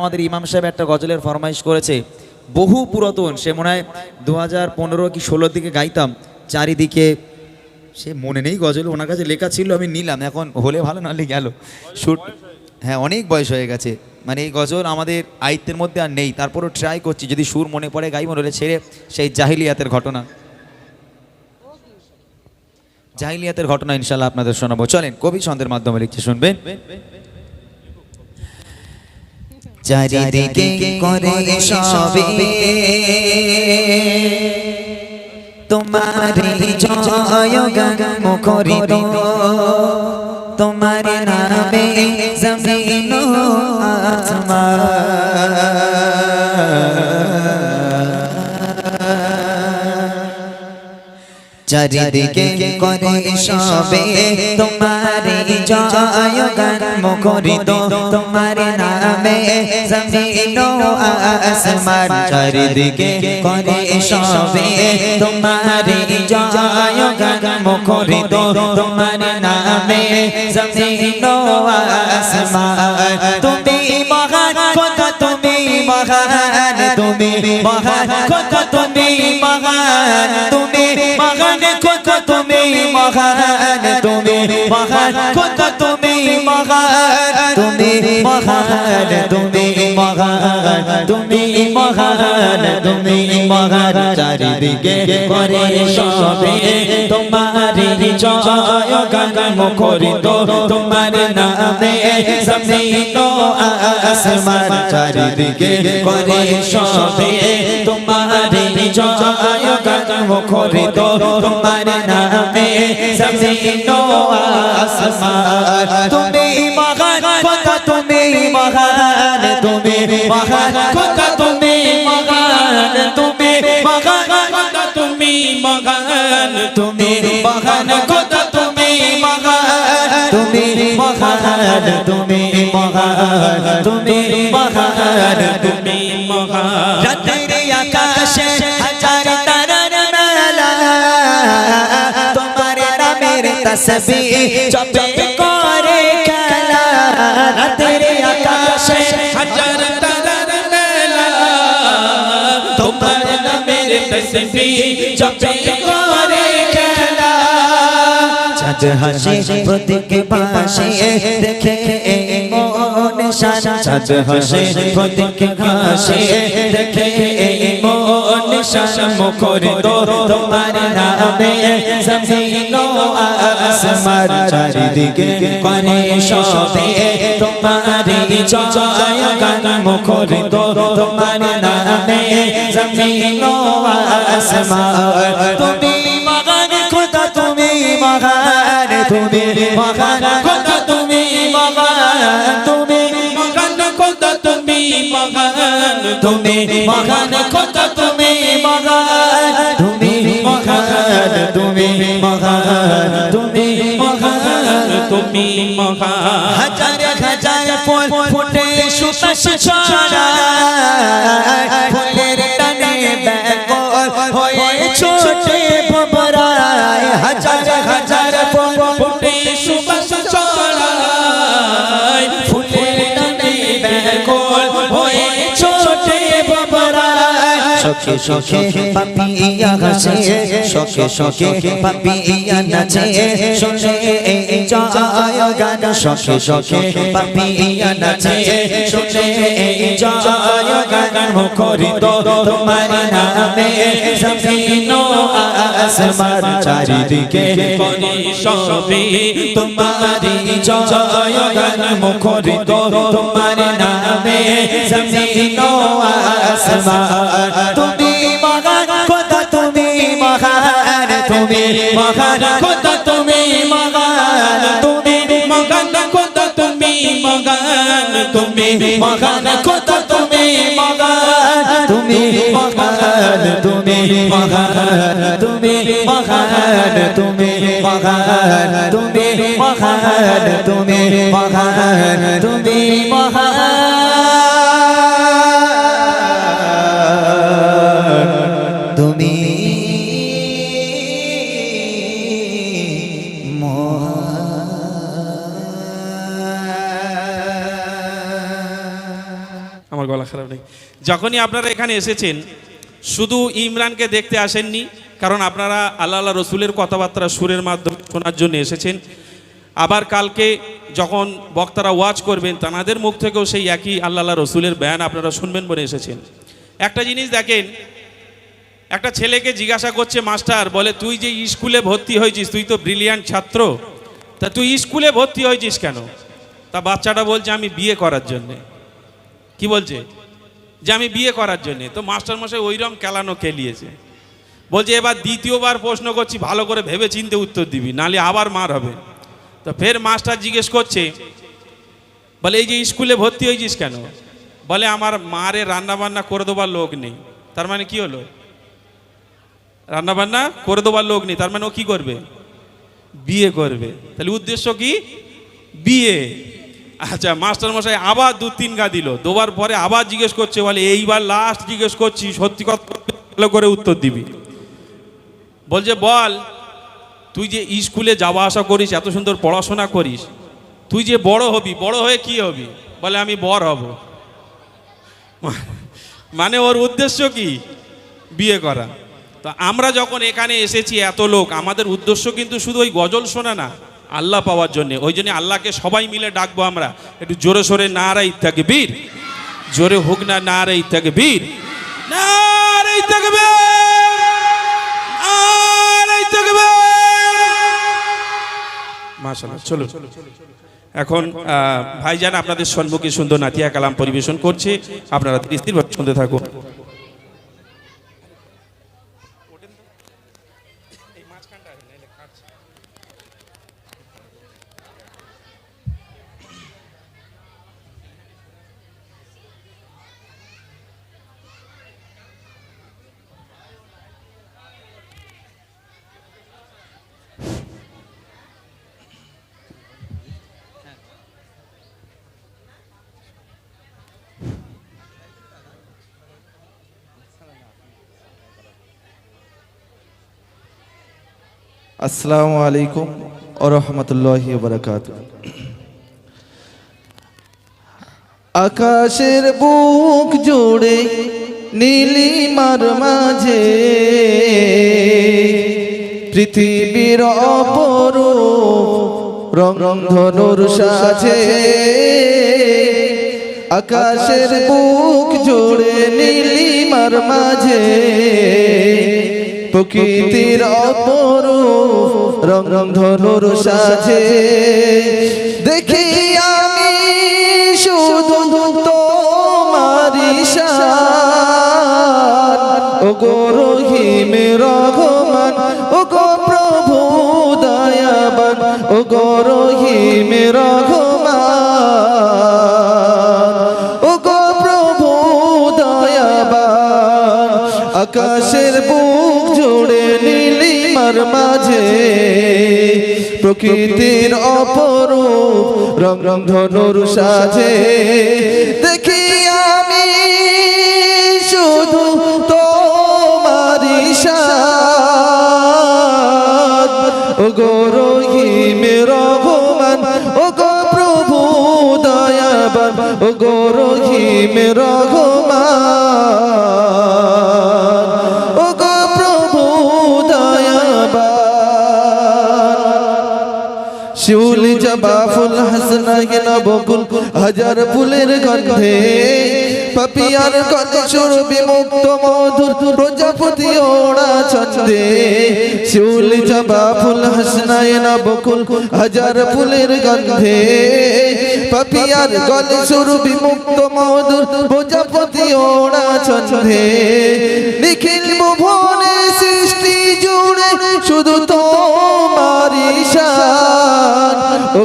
আমাদের ইমাম সাহেব একটা গজলের ফরমাইশ করেছে, বহু পুরাতন, সে মনে হয় দু হাজার পনেরো কি ষোলোর দিকে গাইতাম, চারিদিকে, সে মনে নেই গজল, ওনার কাছে লেখা ছিল, আমি নিলাম, এখন হলে ভালো নাহলে গেল। শুট হ্যাঁ অনেক বয়স হয়ে গেছে। মানে এই গজল আমাদের আয়ত্তের মধ্যে আর নেই, তারপরও ট্রাই করছি, যদি সুর মনে পড়ে, গাইব নলে ছেড়ে, সেই জাহিলিয়াতের ঘটনা। জাহিলিয়াতের ঘটনা ইনশাল্লাহ আপনাদের শোনাবো। চলেন, কবি ছন্দের মাধ্যমে লিখছে শুনবেন। চারিদিকে করে সবে। তোমার জয় গান মুখরিত। তোমার নামে জমিন চারিদিকে করে সবে। তোমার জয় গান মুখরিত। তোমার নামে জমিন আসমান চারিদিকে করে সবে। তোমার জয় গান মুখরিত, তোমার নামে জমিন আসমান। তুমি মহান কত তুমি মহান তুমি মহান কত তুমি মহান। কত তুমি মহান তুমি? মহান কত তুমি মহান তুমি? মহান তুমি মহান তুমি মহান তুমি মহান। চারিদিকে করে সবে তোমার জয় গান মুখরিত। তোমার নামে জমিন আসমান। চারিদিকে করে সবে তোমার জয় গান মুখরিত, তোমার নামে জমিন আসমান তুমি মহান কত তুমি মহান তুমি মহান কত তুমি মহান তুমি মহান কত তুমি মহান তুমি মহান কত তুমি মহান তুমি মহান তুমি মহান তুমি মহান তুমি মহান আকাশে হাজার তারার মেলা। তোমার নামের তসবিহ জপে করে খেলা। রাতের আকাশে হাজার তারার মেলা। তোমার নামের তসবিহ জপে করে খেলা। চাঁদ হাসি প্রতীক পাশে দেখে মন শান। চাঁদ হাসি প্রতীক হাসে দেখে মন শান মুখরিত তোমার নামে জমিন আসমান চারিদিকে করে সবে তোমার জয় গান মুখরিত তোমার নামে জমিন আসমান তুমি মগান খোদা, তুমি মগান তুমি মগান তুমি মগান তুমি মগান খোদা তুমি মগান তুমি মগান তুমি মগান তুমি মগান তুমি মহান। হাজার হাজার ফুটে ছড়া। ফুলের টানে ব্যাগল হয়ে ছোটে ভবরায় হাজার হাজার ফুটে সুবাস সখে সখে পাপিয়া হাসে সখে সখে পাপিয়া নাচে শুনে এই জয় গান সখে সখে পাপিয়া নাচে শুনে এই জয় গান মুখরিত তোমার নামে জমিন আসমান চারিদিকে সবে তোমারি জয় গান মুখরিত, তোমার নামে জমিন আসমান। তুমি মহান কথা তুমি মহান তুমি মহান কথা তুমি মহান, তুমি মগান কত তুমি মগান তুমি মহান কথা তুমি মহান তুমি মহান। তুমি মহান তুমি মহান তুমি মহান তুমি মহান তুমি মহান তুমি মহান। তুমি আমার গলা খারাপ নেই। যখনই আপনারা এখানে এসেছেন শুধু ইমরানকে দেখতে আসেননি, কারণ আপনারা আল্লাহ আল্লাহ রসুলের কথাবার্তা সুরের মাধ্যমে শোনার জন্য এসেছেন। আবার কালকে যখন বক্তারা ওয়াজ করবেন তানাদের মুখ থেকেও সেই একই আল্লাহ আল্লাহ রসুলের বয়ান আপনারা শুনবেন বলে এসেছেন। একটা জিনিস দেখেন, একটা ছেলেকে জিজ্ঞাসা করছে, মাস্টার, বলে, তুই যে স্কুলে ভর্তি হয়েছিস, তুই তো ব্রিলিয়ান্ট ছাত্র। তা তুই স্কুলে ভর্তি হয়েছিস কেন? তা বাচ্চাটা বলছে, আমি বিয়ে করার জন্যে। কি বলছে? যে আমি বিয়ে করার জন্যে। তো মাস্টার মশাই ওইরকম কেলানো খেলিয়েছে। বলছে, এবার দ্বিতীয়বার প্রশ্ন করছি, ভালো করে ভেবে চিনতে উত্তর দিবি নালে আবার মার হবে। তো ফের মাস্টার জিজ্ঞেস করছে, বলে, এই যে স্কুলে ভর্তি হয়েছিস কেন? বলে, আমার মারে রান্না বান্না করে দেবার লোক নেই। তার মানে কি হলো? রান্না বান্না করে দেবার লোক নেই, তার মানে ও কি করবে? বিয়ে করবে। তাহলে উদ্দেশ্য কি? বিয়ে। আচ্ছা মাস্টার মশাই আবার দু তিন গা দিল। দুবার পরে আবার জিজ্ঞেস করছে, বলে, এইবার লাস্ট জিজ্ঞেস করছি, সত্যি কথা ভালো করে উত্তর দিবি। বলছে, বল, তুই যে স্কুলে যাওয়া আসা করিস, এত সুন্দর পড়াশোনা করিস, তুই যে বড় হবি, বড় হয়ে কি হবি? বলে, আমি বর হব। মানে ওর উদ্দেশ্য কি? বিয়ে করা। তো আমরা যখন এখানে এসেছি, এত লোক, আমাদের উদ্দেশ্য কিন্তু শুধু ওই গজল শোনা না। আল্লাহ পাওয়ার জন্য। ওই জন্য আল্লাহকে সবাই মিলে ডাকবো আমরা। একটু জোরে সোরে নারাই থাকে বীর জোরে হোক না না নারাই থাকে বীর নারাই থাকে নারাই থাকে মাশাআল্লাহ চলো এখন ভাইজান আপনাদের সম্মুখে সুন্দর নাতিয়া কালাম পরিবেশন করছে। আপনারা স্থিরভাবে শুনতে থাকুন। আসসালামু আলাইকুম ও রহমতুল্লাহি বারাকাত আকাশের বুক জুড়ে নীলিমার মাঝে পৃথিবীর অপরূপ রং রং ধনুর সাজে আকাশের বুক জুড়ে নীলিমার মাঝে প্রকৃতির অপরূপ রং রং ধনুর সাজে। দেখি আমি শুধু তোমারি ও গো রহিম রহমান ও গো প্রভু দয়াবান ও গো রহিম রহমান ও গো প্রভু দয়াবান। আকাশের বুক জুড়ে নীলিমার মাঝে। প্রকৃতির অপরূপ রং রং ধনুর সাজে। দেখি আমি শুধু তোমারি ও গো রহিম রহমান ও গো প্রভু দয়াবান ও গো রহিম রহমান জবা ফুল, হাসনা গেনা বকুল হাজার ফুলের গন্ধে। পাপিয়ার গন্ধ সুরবি মুক্ত মধুর প্রজাপতি ওড়া ছন্দে। শিউলি জবা ফুল, হাসনা গেনা বকুল হাজার ফুলের গন্ধে। পাপিয়ার গল সুরবি মুক্ত মধুর প্রজাপতি ওড়া ছন্দে। নিখিল ভুবনে সৃষ্টি জুড়ে শুধু ও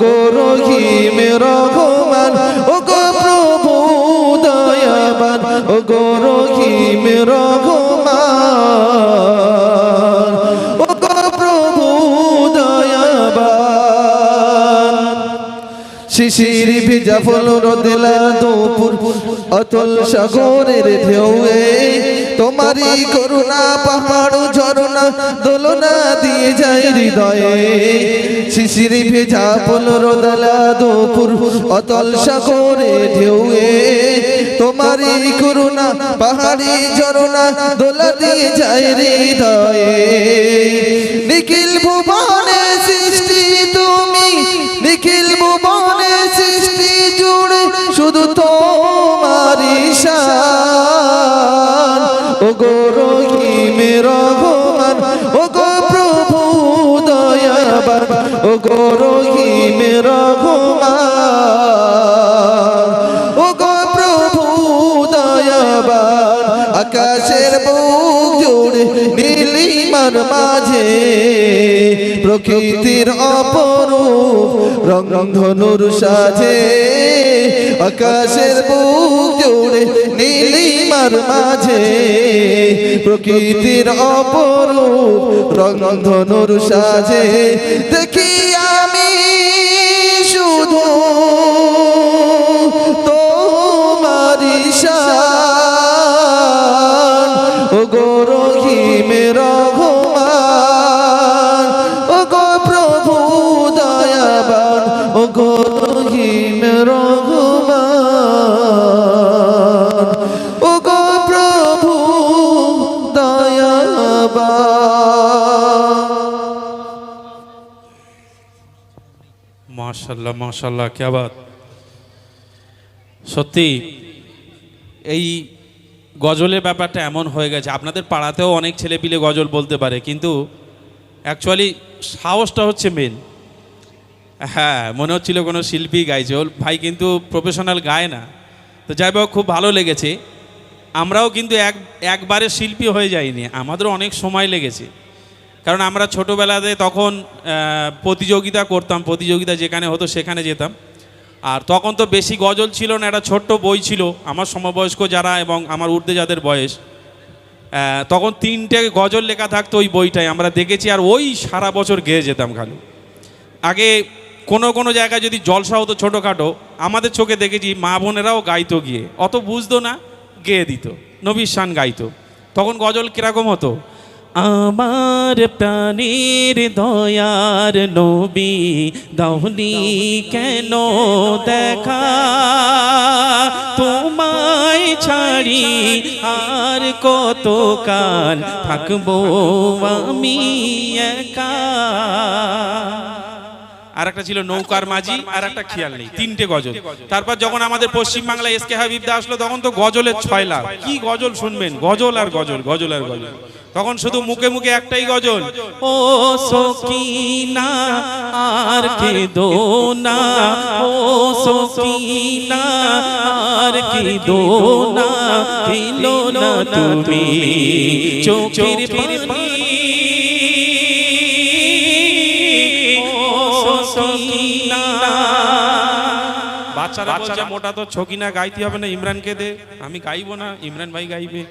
গো রহিম রহমান ও গো প্রভু দয়াবান ও গো রহিম রহমান ও গো প্রভু দয়াবান। শিশির ভিজা ফুল রোদেলা দুপুর, অতল সাগরের ঢেউয়ে তোমারই করুণা পাহাড় ঝরনা দোলনা দিয়ে যায় হৃদয়ে। শিশির ভেজা পনেরো দলা দুপুর অতল সাগরে ঢেউয়ে। তোমারই করুণা পাহাড়ি ঝরনা দোলা দিয়ে যায় হৃদয়ে। নিখিল ভুবনে সৃষ্টি তুমি নিখিল ভুবনে সৃষ্টি জুড়ে শুধু তোমারই দয়াবান ও গো রহিমে রহমান ও গো প্রভু দয়াবান, আকাশের বুক জুড়ে নীলিমার মাঝে, প্রকৃতির অপরূপ রং রং ধনুর সাজে। আকাশের বুক জুড়ে নীলিমার মাঝে প্রকৃতির অপরূপ রং ধনুর সাজে দেখি মাশাল্লাহ মাশাল্লাহ কে বাত সত্যি, এই গজলের ব্যাপারটা এমন হয়ে গেছে, আপনাদের পাড়াতেও অনেক ছেলেপিলে গজল বলতে পারে, কিন্তু অ্যাকচুয়ালি সাহসটা হচ্ছে মেন হ্যাঁ মনে হচ্ছিল কোনো শিল্পী গাইছে, ওর ভাই কিন্তু প্রফেশনাল গায় না। তো যাই হোক, খুব ভালো লেগেছে। আমরাও কিন্তু এক, একবারে শিল্পী হয়ে যাইনি, আমাদেরও অনেক সময় লেগেছে। কারণ আমরা ছোটোবেলাতে তখন প্রতিযোগিতা করতাম, প্রতিযোগিতা যেখানে হতো সেখানে যেতাম। আর তখন তো বেশি গজল ছিল না, একটা ছোট্ট বই ছিল, আমার সমবয়স্ক যারা এবং আমার ঊর্ধ্বে যাদের বয়স তখন তিনটে গজল লেখা থাকতো ওই বইটায়, আমরা দেখেছি আর ওই সারা বছর গেয়ে যেতাম খালি। আগে কোনো কোনো জায়গায় যদি জলসা হতো ছোটোখাটো, আমাদের চোখে দেখেছি মা বোনেরাও গাইতো গিয়ে, অত বুঝতো না, গেয়ে দিত, নবীর শান গাইতো। তখন গজল কীরকম হতো? আমার প্রাণীর দয়ার নবী দাউনি কেন দেখা? তোমায় ছাড়ি আর কত কাল থাকব আমি আর একটা ছিল নৌকার মাঝি আর একটা খেয়াল নেই, তিনটে গজল। তারপর যখন আমাদের পশ্চিম বাংলায় এস কে হাবিবদা আসলো, তখন তো গজলের ছয় লাখ কি গজল শুনবেন? গজল আর গজল গজল আর গজল। তখন শুধু মুখে মুখে একটাই গজল ও সকিনা আর কে দো না ও সকিনা আর কে দো না খেলো না তুমি চোখের পানি বাচ্চারা মোটা তো ছকিনা গাইতে হবে না ইমরানকে দে। আমি গাইবো না ইমরান ভাই গাইবে।